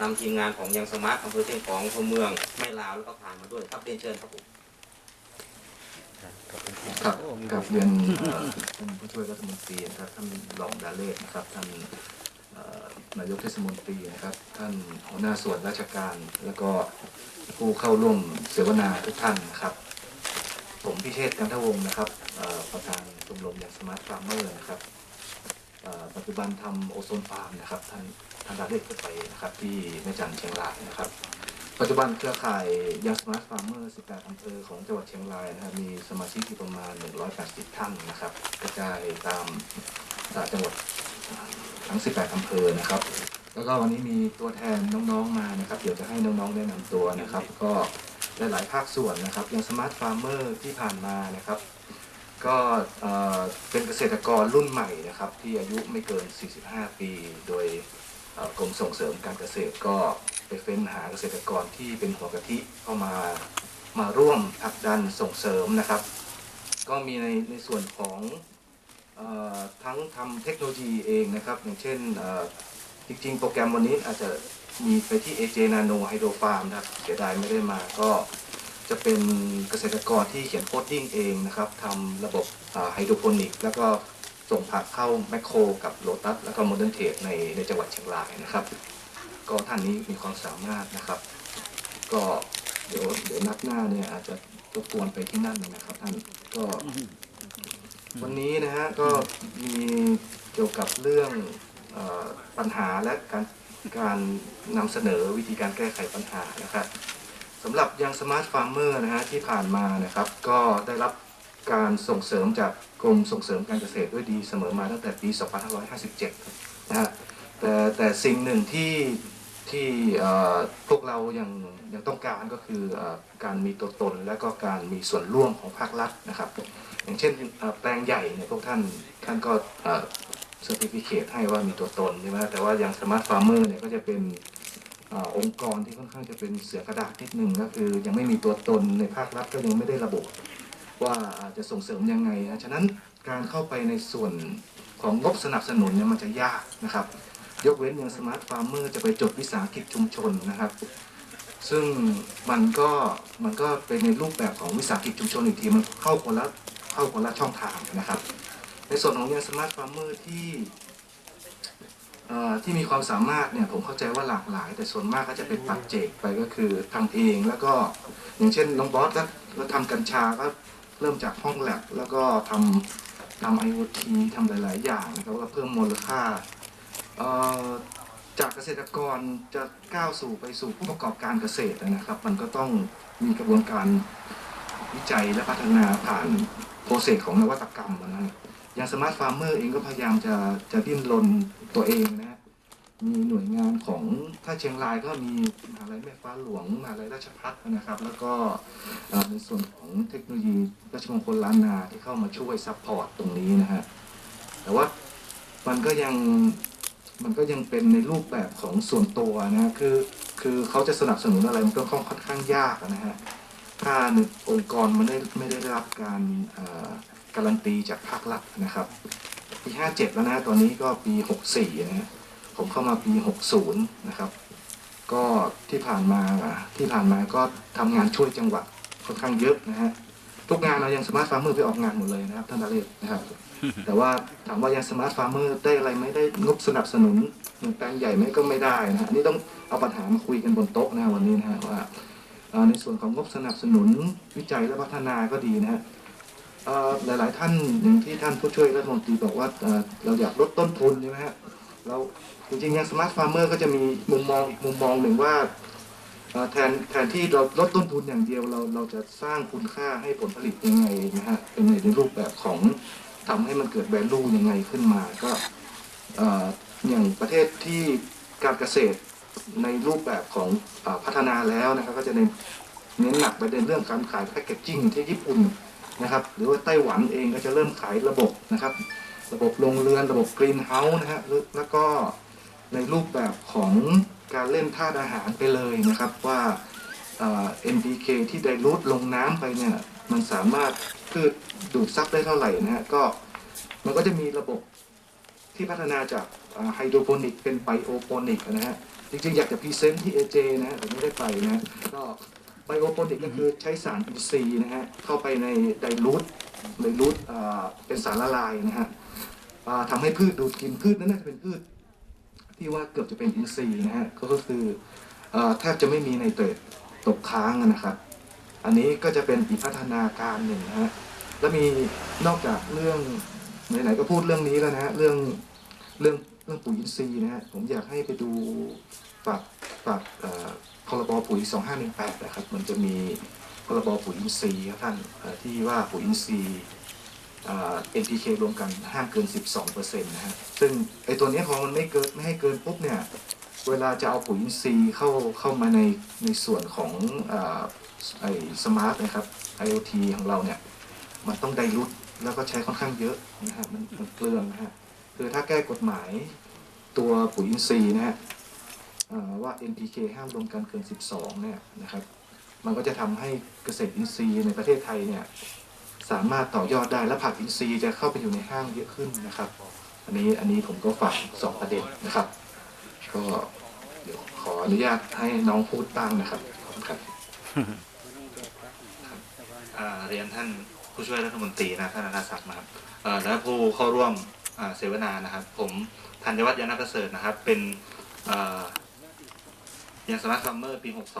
นำทีมงานของยังสมาร์ทอำเภอเชียงของอำเภอเมืองแม่ลาวแล้วก็ผ่านมาด้วยครับเรียนเชิญครับผมครับกับเรียนท่านผู้ช่วยรัฐมนตรีนะครับท่านรองดาเลศนะครับท่านนายกเทศมนตรีนะครับ ท่านหัวหน้าส่วนราชการ แล้วก็ผู้เข้าร่วมเสวนาทุกท่านนะครับ ผมพิเชษกันทวงศ์นะครับประธานชมรมอย่างสมาร์ทฟาร์มเมอร์นะครับ ปัจจุบันทำโอโซนฟาร์มนะครับท่านท่านดาเลศก็ไปนะครับที่แม่จันเชียงรายนะครับ ปัจจุบันเครือข่ายยาสมาร์ทฟาร์มเมอร์ 18 อำเภอของจังหวัดเชียงรายนะครับมีสมาชิกอยู่ประมาณ 180 ท่านนะครับ กระจายตามจังหวัดทั้ง 18 อำเภอนะครับ แล้วก็วันนี้มีตัวแทนน้องๆมานะครับ เดี๋ยวจะให้น้องๆแนะนำตัวนะครับ ก็หลายๆภาคส่วนนะครับย่างสมาร์ทฟาร์มเมอร์ที่ผ่านมานะครับ ก็เป็นเกษตรกรรุ่นใหม่นะครับ ที่อายุไม่เกิน 45 ปี โดยกรมส่งเสริมการเกษตรก็ไปเฟ้นหาเกษตรกรที่เป็นหัวกะทิเข้ามามาร่วมผลักดันส่งเสริมนะครับ ก็มีในในส่วนของอทั้งทำเทคโนโลยีเองนะครับ อย่างเช่นจริงๆ โปรแกรมวันนี้อาจจะมีไปที่ AJ Nano Hydro Farm นะครับเสียดายไม่ได้มาก็ จะเป็นเกษตรกรที่เขียนโคดดิ้งเองนะครับทำระบบไฮโดรโปนิก แล้วก็ส่งผักเข้าแมคโคร กับโลตัส แล้วก็โมเดิร์นเทรดในในจังหวัดเชียงรายนะครับ ก็ท่านนี้มีความสามารถนะครับ ก็เดี๋ยวเดี๋ยวนัดหน้าเนี่ยอาจจะรบกวนไปที่นั่นนะครับท่านก็ วันนี้นะฮะก็มีเกี่ยวกับเรื่องอปัญหาและการการนำเสนอวิธีการแก้ไขปัญหานะครับ สำหรับยังสมาร์ทฟาร์มเมอร์นะฮะที่ผ่านมานะครับก็ได้รับการส่งเสริมจากกรมส่งเสริมการเกษตรด้วยดีเสมอมาตั้งแต่ปี 2557 นะฮะแต่แต่สิ่งหนึ่งที่ที่พวกเรายังยังต้องการก็คืออการมีตัวตนและก็การมีส่วนร่วมของภาครัฐนะครับ อย่างเช่นแปลงใหญ่เนี่ยพวกท่านท่านก็เซอร์ติฟิเคตให้ว่ามีตัวตนใช่ไหมแต่ว่าอย่างสมาร์ทฟาร์มเมอร์เนี่ยก็จะเป็น อองค์กรที่ค่อนข้างจะเป็นเสือกระดาษนิดนึงก็คือ ยังไม่มีตัวตนในภาครัฐก็ยังไม่ได้ระบุว่าจะส่งเสริมยังไงนะฉะนั้นการเข้าไปในส่วนของงบสนับสนุนเนี่ยมันจะยากนะครับ ยกเว้นอย่างสมาร์ทฟาร์มเมอร์จะไปจดวิสาหกิจชุมชนนะครับ ซึ่งมันก็มันก็เป็นในรูปแบบของวิสาหกิจชุมชนอีกทีมันเข้าคนละเข้าคนละช่องทางนะครับ ในส่วนของยังสมาร์ทฟาร์มเมอร์ที่ ที่มีความสามารถเนี่ยผมเข้าใจว่าหลากหลาย แต่ส่วนมากก็จะเป็นปัจเจกไปก็คือทำเองแล้วก็อย่างเช่นน้องบอสแล้วทำกัญชาก็เริ่มจากห้องแลบแล้วก็ทำทำไอโอทีทำหลาย ๆ อย่างนะครับแล้วก็เพิ่มมูลค่าจากเกษตรกรจะก้าวสู่ไปสู่ผู้ประกอบการเกษตรนะครับ มันก็ต้องมีกระบวนการวิจัยและพัฒนาผ่านโปรเซสของนวัตกรรมนะฮะ อย่างสมาร์ทฟาร์มเมอร์เองก็พยายามจะจะดิ้นรนตัวเองนะฮะมีหน่วยงานของถ้าเชียงรายก็มีมหาลัยแม่ฟ้าหลวงมหาลัยราชภัฏนะครับ แล้วก็เอ่อในส่วนของเทคโนโลยีราชมงคลล้านนาที่เข้ามาช่วยซัพพอร์ตตรงนี้นะฮะแต่ว่ามันก็ยังมันก็ยังเป็นในรูปแบบของส่วนตัวนะฮะคือคือเขาจะสนับสนุนอะไรมันก็ค่อนข้างยากนะฮะถ้าองค์กรมันไม่ได้ไม่ได้รับการ การันตีจากภาครัฐนะครับปี57 แล้วนะตอนนี้ก็ปี 64นะฮะผมเข้ามาปี 60 นะครับ ก็ที่ผ่านมาที่ผ่านมาก็ทำงานช่วยจังหวัดค่อนข้างเยอะนะฮะทุกงานเรายังสมาร์ทฟาร์มเมอร์ไปออกงานหมดเลยนะครับท่านดาเลศนะครับ แต่ว่าถามว่ายังสมาร์ทฟาร์มเมอร์ได้อะไรไหมได้งบสนับสนุนหนึ่งแปลงใหญ่ไหมก็ไม่ได้นะฮะนี่ต้องเอาปัญหามาคุยกันบนโต๊ะนะวันนี้นะฮะว่าในส่วนของงบสนับสนุนวิจัยและพัฒนาก็ดีนะฮะ หลาย ๆ ท่านอย่างที่ท่านผู้ช่วยรัฐมนตรีบอกว่าเอ่อเราอยากลดต้นทุนใช่ไหมฮะเราจริงๆอย่างสมาร์ทฟาร์มเมอร์ก็จะมีมุมมองอีกมุมมองหนึ่งว่าเอ่อแทนแทนที่เราลดต้นทุนอย่างเดียวเราเราจะสร้างคุณค่าให้ผลผลิตยังไงนะฮะเป็นในรูปแบบของทำให้มันเกิด value ยังไงขึ้นมาก็เอ่ออย่างประเทศที่การเกษตรในรูปแบบของเออพัฒนาแล้วนะครับก็จะในเน้นหนักไปในเรื่องการขายแพคเกจจิ้งที่ญี่ปุ่น นะครับ หรือว่าไต้หวันเองก็จะเริ่มขายระบบนะครับ ระบบโรงเรือนระบบกรีนเฮาส์นะฮะแล้วก็ในรูปแบบของการเล่นธาตุอาหารไปเลยนะครับว่าเอ่อ NPK ที่ไดรูทลงน้ำไปเนี่ยมันสามารถพืชดูดซับได้เท่าไหร่นะฮะก็มันก็จะมีระบบที่พัฒนาจากไฮโดรโปนิกเป็นไบโอโปนิกนะฮะจริงๆ อยากจะพรีเซนต์ที่ AJ นะฮะแต่ไม่ได้ไปนะก็ ไบโอโปรติกก็คือใช้สารอินทรีย์นะฮะเข้าไปในไดรูทไดรูทอ่าเป็นสารละลายนะฮะอ่าทำให้พืชดูดกินพืชนั้นน่าจะเป็นพืช ที่ว่าเกือบจะเป็นอินทรีย์นะฮะก็คืออ่าแทบจะไม่มีไนเตรตตกค้างนะครับอันนี้ก็จะเป็นอีกพัฒนาการหนึ่งนะฮะแล้วมีนอกจากเรื่องไหนๆก็พูดเรื่องนี้แล้วนะฮะเรื่องเรื่องเรื่องปุ๋ยอินทรีย์นะฮะผมอยากให้ไปดูฝากฝาก พรบปุ๋ย 2518 นะครับ มันจะมีพรบปุ๋ยอินทรีย์ครับท่านที่ว่าปุ๋ยอินทรีย์เอ่อ NPK รวมกันห้ามเกิน 12%นะฮะซึ่งไอตัวนี้พอมันไม่เกินไม่ให้เกินปุ๊บเนี่ยเวลาจะเอาปุ๋ยอินทรีย์เข้าเข้ามาในในส่วนของอไอสมาร์ทนะครับ IoT ของเราเนี่ยมันต้องไดรุดแล้วก็ใช้ค่อนข้างเยอะนะฮะมันมันเปลืองนะฮะคือถ้าแก้กฎหมายตัวปุ๋ยอินทรีย์นะฮะ ว่า NPK ห้ามรวมกันเกิน 12 เนี่ยนะครับ มันก็จะทำให้เกษตรอินทรีย์ในประเทศไทยเนี่ยสามารถต่อยอดได้และผักอินทรีย์จะเข้าไปอยู่ในห้างเยอะขึ้นนะครับ อันนี้อันนี้ผมก็ฝากสองประเด็นนะครับ ก็เดี๋ยวขออนุญาตให้น้องพูดบ้างนะครับขอบคุณครับเรียนท่านผู้ช่วยรัฐมนตรีนะท่านอาศักดิ์นะครับและผู้เข้าร่วมเสวนานะครับ ผมธัญวัฒน์ยานประเสริฐนะครับ เป็น อ่อยังสมาร์ทฟาร์มเมอร์ปี 62